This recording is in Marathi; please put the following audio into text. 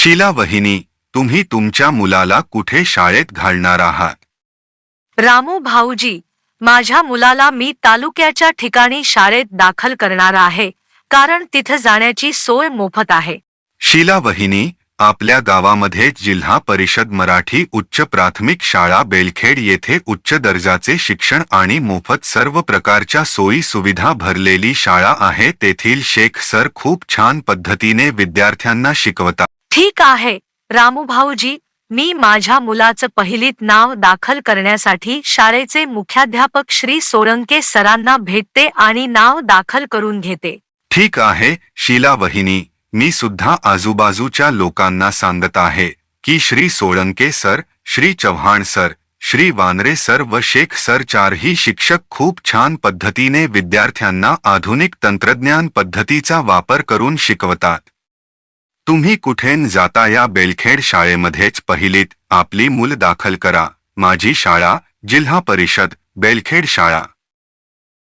शीला वहिनी तुम्ही तुमच्या मुलाला कुठे शाळेत घालणार आहात? रामू भाऊजी माझ्या मुलाला मी तालुक्याच्या ठिकाणी शाळेत दाखल करणार आहे कारण तिथं जाण्याची सोय मोफत आहे. शीला वहिनी आपल्या गावामध्ये जिल्हा परिषद मराठी उच्च प्राथमिक शाळा बेलखेड येथे उच्च दर्जाचे शिक्षण आणि मोफत सर्व प्रकारच्या सोयी सुविधा भरलेली शाळा आहे तेथील शेख सर खूप छान पद्धतीने विद्यार्थ्यांना शिकवतात. ठीक आहे रामू भाऊजी मी माझ्या मुलाचं पहिलीत नाव दाखल करण्यासाठी शाळेचे मुख्याध्यापक श्री सोरंके सरांना भेटते आणि नाव दाखल करून घेते. ठीक आहे शीला वहिनी मी सुद्धा आजूबाजूच्या लोकांना सांगत आहे की Shri Solanke sir Shri Chavan sir Shri Wanare sir व शेख सर चारही शिक्षक खूप छान पद्धतीने विद्यार्थ्यांना आधुनिक तंत्रज्ञान पद्धतीचा वापर करून शिकवतात. तुम्ही कुठेन जाता या बेलखेड शाळेमध्येच पहिलीत आपली मूल दाखल करा. माझी शाळा जिल्हा परिषद बेलखेड शाळा.